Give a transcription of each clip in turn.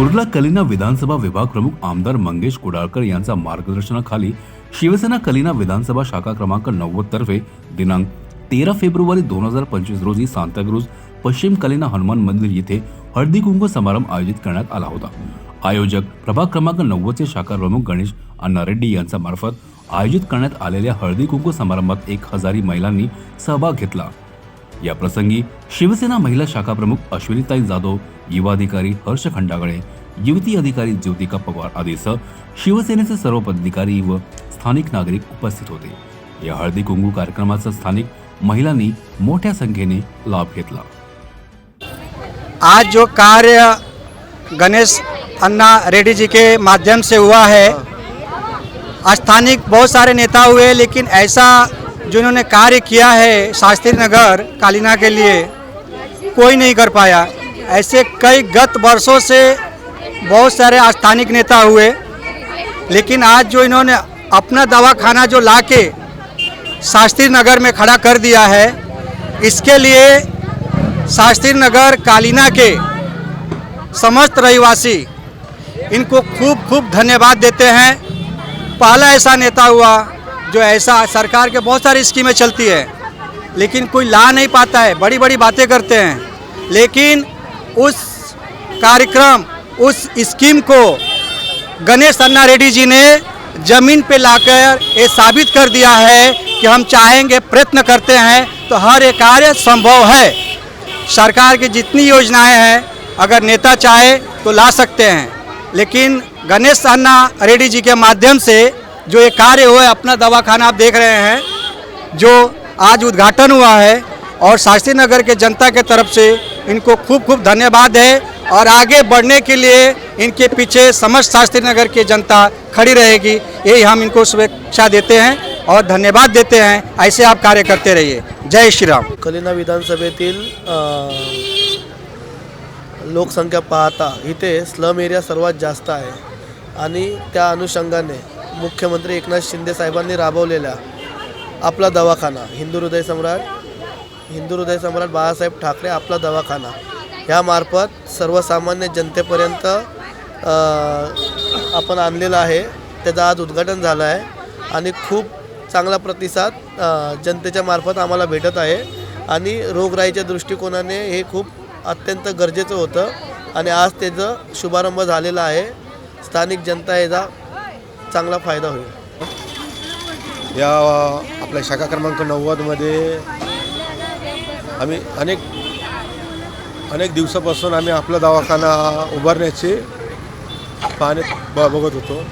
कुर्ला कलिना विधानसभा विभाग प्रमुख आमदार मंगेश कुडाळकर यांच्या मार्गदर्शनाखाली शिवसेना कलिना विधानसभा शाखा क्रमांक नव्वद तर्फे दिनांक तेरा फेब्रुवारी दोन हजार पंचवीस रोजी सांताक्रूज पश्चिम कलिना हनुमान मंदिर येथे हळदी कुंकू समारंभ आयोजित करण्यात आला होता. आयोजक प्रभाग क्रमांक नव्वदचे शाखा प्रमुख गणेश अण्णा रेड्डी यांच्या मार्फत आयोजित करण्यात आलेल्या हळदी कुंकू समारंभात एक हजारी महिलांनी सहभाग घेतला. या प्रसंगी शिवसेना महिला शाखा प्रमुख अश्विनीताई जाधव युवाधिकारी हर्ष खंडागळे युवती अधिकारी ज्योतिका पवार आदीसह शिवसेनेचे सर्व पदाधिकारी व स्थानिक नागरिक उपस्थित होते. या हळदी कुंकू कार्यक्रमाचा स्थानिक महिलांनी मोठ्या संख्येने लाभ घेतला. आज जो कार्य गणेश अन्ना रेड्डी जी के माध्यम से हुआ है स्थानिक बहुत सारे नेता हुए लेकिन ऐसा जिन्होंने कार्य किया है शास्त्री नगर, कालीना के लिए, कोई नहीं कर पाया। ऐसे कई गत वर्षों से बहुत सारे स्थानिक नेता हुए, लेकिन आज जो इन्होंने अपना दवाखाना जो ला के शास्त्री नगर में खड़ा कर दिया है, इसके लिए शास्त्री नगर, कालीना के समस्त रहवासी इनको खूब खूब धन्यवाद देते हैं। पहला ऐसा नेता हुआ जो ऐसा सरकार के बहुत सारी स्कीमें चलती है, लेकिन कोई ला नहीं पाता है बड़ी बड़ी बातें करते हैं। लेकिन उस कार्यक्रम, उस स्कीम को गणेश अन्ना रेड्डी जी ने ज़मीन पे लाकर ये साबित कर दिया है कि हम चाहेंगे, प्रयत्न करते हैं तो हर एक कार्य संभव है। सरकार की जितनी योजनाएँ हैं, अगर नेता चाहे तो ला सकते हैं। लेकिन गणेश अन्ना रेड्डी जी के माध्यम से जो ये कार्य हुआ है अपना दवाखाना आप देख रहे हैं जो आज उद्घाटन हुआ है और शास्त्री नगर के जनता के तरफ़ से इनको खूब खूब धन्यवाद है और आगे बढ़ने के लिए इनके पीछे समस्त शास्त्री नगर की जनता खड़ी रहेगी यही हम इनको शुभेच्छा देते हैं और धन्यवाद देते हैं ऐसे आप कार्य करते रहिए। जय श्री राम। कलिना विधानसभेतील अ, लोकसंख्या पाहता इथे स्लम एरिया सर्वात जास्त आहे आणि त्या अनुषंगाने मुख्यमंत्री एकनाथ शिंदे साहेबांनी राबवलेला आपला दवाखाना हिंदू हृदय सम्राट हिंदू हृदय सम्राट बाळासाहेब ठाकरे आपला दवाखाना. ह्यामार्फत सर्वसामान्य जनतेपर्यंत आपण आणलेलं आहे. त्याचं आज उद्घाटन झालं आहे. आणि खूप चांगला प्रतिसाद जनतेच्या मार्फत आम्हाला भेटत आहे. आणि रोगराईच्या दृष्टिकोनाने हे खूप अत्यंत गरजेचं होतं. आणि आज त्याचं शुभारंभ झालेला आहे. स्थानिक जनता याचा चांगला फायदा होईल. या आपल्या शाखा क्रमांक नव्वदमध्ये आम्ही अनेक अनेक दिवसापासून आम्ही आपला दवाखाना उभारण्याची पाहणे ब बघत होतो.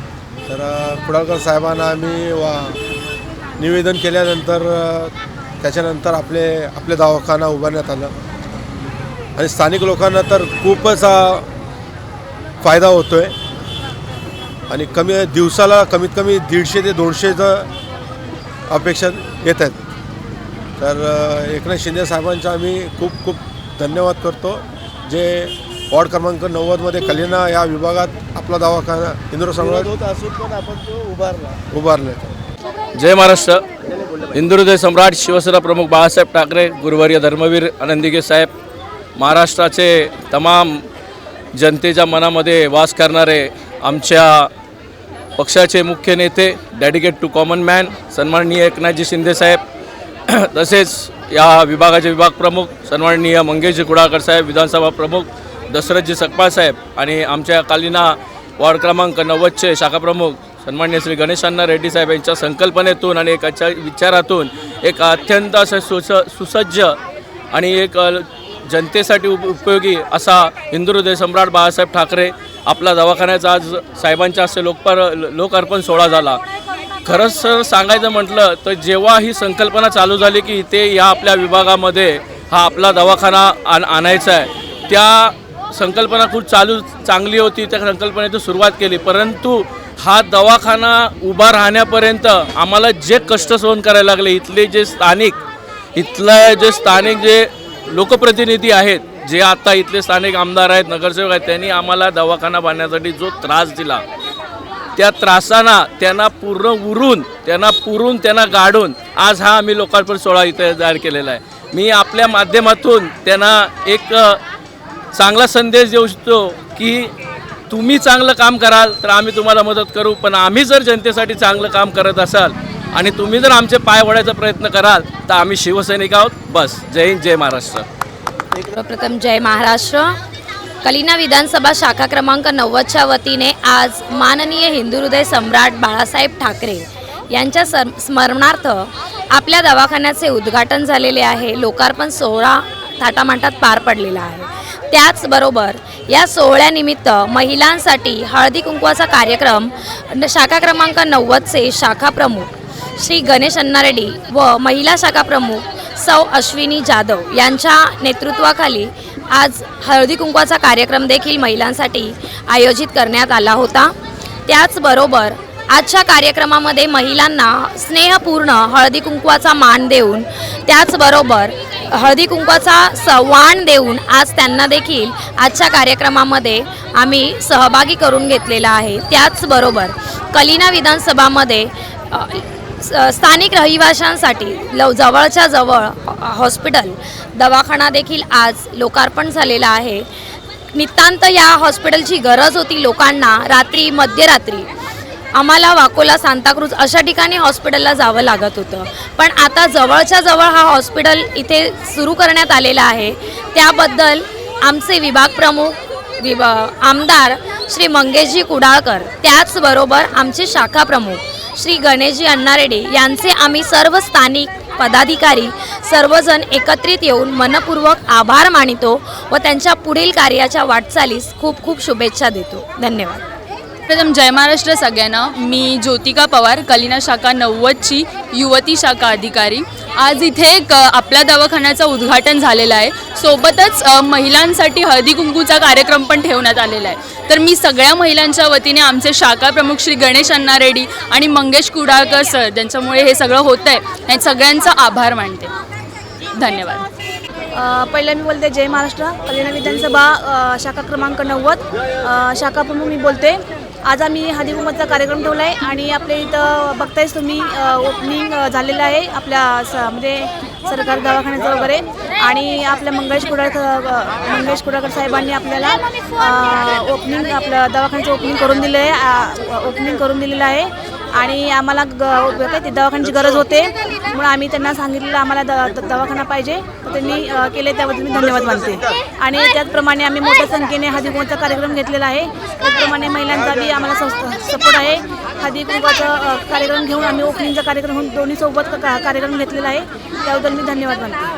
तर कुडाळकर साहेबांना आम्ही वा निवेदन केल्यानंतर त्याच्यानंतर आपले आपले दवाखाना उभारण्यात आलं. आणि स्थानिक लोकांना तर खूपच फायदा होतो आहे आणि कमी दिवसाला कमीत कमी दीडशे ते दोनशेचं अपेक्षा येत आहेत. तर एकनाथ शिंदे साहेबांचा आम्ही खूप खूप धन्यवाद करतो. जे वॉर्ड क्रमांक नव्वदमध्ये कलिना या विभागात आपला दवाखाना इंद्र सम्राट असून पण आपण तो उभारला. उभारले. जय महाराष्ट्र. हिंदू हृदय सम्राट शिवसेना प्रमुख बाळासाहेब ठाकरे गुरुवर्य धर्मवीर आनंदिगे साहेब महाराष्ट्राचे तमाम जनतेच्या मनामध्ये वास करणारे आमच्या पक्षाचे मुख्य नेते डेडिकेट टू कॉमन मॅन सन्माननीय एकनाथजी शिंदे साहेब तसेच या विभागाचे विभाग प्रमुख सन्माननीय मंगेशजी कुडाळकर साहेब विधानसभा प्रमुख दशरथजी सकपाळ साहेब आणि आमच्या कालिना वॉर्ड क्रमांक नव्वदचे शाखा प्रमुख सन्मान्य श्री गणेशांना रेड्डी साहेब यांच्या संकल्पनेतून आणि एकाच्या विचारातून एक अत्यंत असं सुस सुसज्ज आणि एक जनतेसाठी उप उपयोगी असा हिंदू हृदय सम्राट बाळासाहेब ठाकरे आपला दवाखान्याचा आज साहेबांच्या हस्ते लोकपर लोकार्पण सोहळा झाला. खरंच सर सांगायचं म्हटलं तर जेव्हा ही संकल्पना चालू झाली की इथे या आपल्या विभागामध्ये हा आपला दवाखाना आण आणायचा आहे त्या संकल्पना खूप चालू चांगली होती त्या संकल्पनेतून सुरुवात केली. परंतु हा दवाखाना उभा राहण्यापर्यंत आम्हाला जे कष्ट सहन करायला लागले इथले जे स्थानिक इथलं जे स्थानिक जे लोकप्रतिनिधी आहेत जे आता इथले स्थानिक आमदार आहेत नगरसेवक आहेत त्यांनी आम्हाला दवाखाना बांधण्यासाठी जो त्रास दिला त्या त्रासांना त्यांना पूर्ण उरून त्यांना पुरून त्यांना गाडून आज हा आम्ही लोकार्पण सोहळा इथे जाहीर केलेला आहे. मी आपल्या माध्यमातून त्यांना एक चांगला संदेश देऊ इच्छितो की तुम्ही चांगलं काम कराल तर आम्ही तुम्हाला मदत करू पण आम्ही जर जनतेसाठी चांगलं काम करत असाल आणि तुम्ही जर आमचे पाय वळायचा प्रयत्न कराल तर आम्ही शिवसैनिक आहोत. बस. जय हिंद जय महाराष्ट्र. सर्वप्रथम जय महाराष्ट्र. कलिना विधानसभा शाखा क्रमांक नव्वदच्या वतीने आज माननीय हिंदू हृदय सम्राट बाळासाहेब ठाकरे यांच्या सर स्मरणार्थ आपल्या दवाखान्याचे उद्घाटन झालेले आहे. लोकार्पण सोहळा थाटामाटात पार पडलेला आहे. त्याचबरोबर या सोहळ्यानिमित्त महिलांसाठी हळदी कुंकवाचा कार्यक्रम शाखा क्रमांक नव्वदचे शाखा प्रमुख श्री गणेश अन्नारेड्डी व महिला शाखा प्रमुख सौ अश्विनी जाधव यांच्या नेतृत्वाखाली आज हळदी कुंकवाचा कार्यक्रम देखील महिलांसाठी आयोजित करण्यात आला होता. त्याचबरोबर आजच्या कार्यक्रमामध्ये महिलांना स्नेहपूर्ण हळदी कुंकवाचा मान देऊन त्याचबरोबर हळदी कुंकवाचा सवाण देऊन आज त्यांना देखील आजच्या कार्यक्रमामध्ये आम्ही सहभागी करून घेतलेला आहे. त्याचबरोबर कलिना विधानसभामध्ये स्थानिक रहिवाशांसाठी लव जवळच्या जवळ हॉ- हॉस्पिटल दवाखाना देखील आज लोकार्पण झालेला आहे. नितांत या हॉस्पिटलची गरज होती लोकांना रात्री मध्यरात्री. आम्हाला वाकोला सांताक्रूज अशा ठिकाणी हॉस्पिटलला जावं लागत होतं. पण आता जवळच्या जवळ हा हॉस्पिटल इथे सुरू करण्यात आलेला आहे. त्याबद्दल आमचे विभाग प्रमुख विभा आमदार श्री मंगेशजी कुडाळकर त्याचबरोबर आमचे शाखा प्रमुख श्री गणेशजी अण्णारेडे यांचे आम्ही सर्व स्थानिक पदाधिकारी सर्वजण एकत्रित येऊन मनपूर्वक आभार मानितो व त्यांच्या पुढील कार्याच्या वाटचालीस खूप खूप शुभेच्छा देतो. धन्यवाद. प्रथम जय महाराष्ट्र सगळ्यांना. मी ज्योतिका पवार कलिना शाखा नव्वदची युवती शाखा अधिकारी. आज इथे एक आपल्या दवाखान्याचं उद्घाटन झालेलं आहे. सोबतच महिलांसाठी हळदी कुंकूचा कार्यक्रम पण ठेवण्यात आलेला आहे. तर मी सगळ्या महिलांच्या वतीने आमचे शाखा प्रमुख श्री गणेश अण्णा रेड्डी आणि मंगेश कुडाळकर सर ज्यांच्यामुळे हे सगळं होतं आहे या सगळ्यांचा आभार मानते. धन्यवाद. पहिल्या पहिलं मी बोलते जय महाराष्ट्र. कल्याण विधानसभा शाखा क्रमांक नव्वद. शाखा प्रमुख मी बोलते. आज आम्ही हळदीकुंकवाचा कार्यक्रम ठेवला आहे आणि आपल्या इथं बघतायच तुम्ही ओपनिंग झालेलं आहे आपल्या स म्हणजे सरकारी दवाखान्याचं वगैरे. आणि आपल्या मंगेश कुडाळकर मंगेश कुडाळकर साहेबांनी आपल्याला ओपनिंग आपलं दवाखान्याचं ओपनिंग करून दिलं आहे ओपनिंग करून दिलेलं आहे. आणि आम्हाला ग काय ते दवाखान्याची गरज होते. म्हणून आम्ही त्यांना सांगितलेलं आम्हाला द द- दवाखाना पाहिजे. तर त्यांनी केले त्याबद्दल मी धन्यवाद मानते. आणि त्याचप्रमाणे आम्ही मोठ्या संख्येने हळदी कुंकवाचा कार्यक्रम घेतलेला आहे. त्याचप्रमाणे महिलांचा बी आम्हाला सपोर्ट आहे. हळदी कुंकवाचा कार्यक्रम घेऊन आम्ही ओपनिंगचा कार्यक्रम होऊन दोन्ही सोबत का- कार्यक्रम घेतलेला आहे. त्याबद्दल मी धन्यवाद मानते.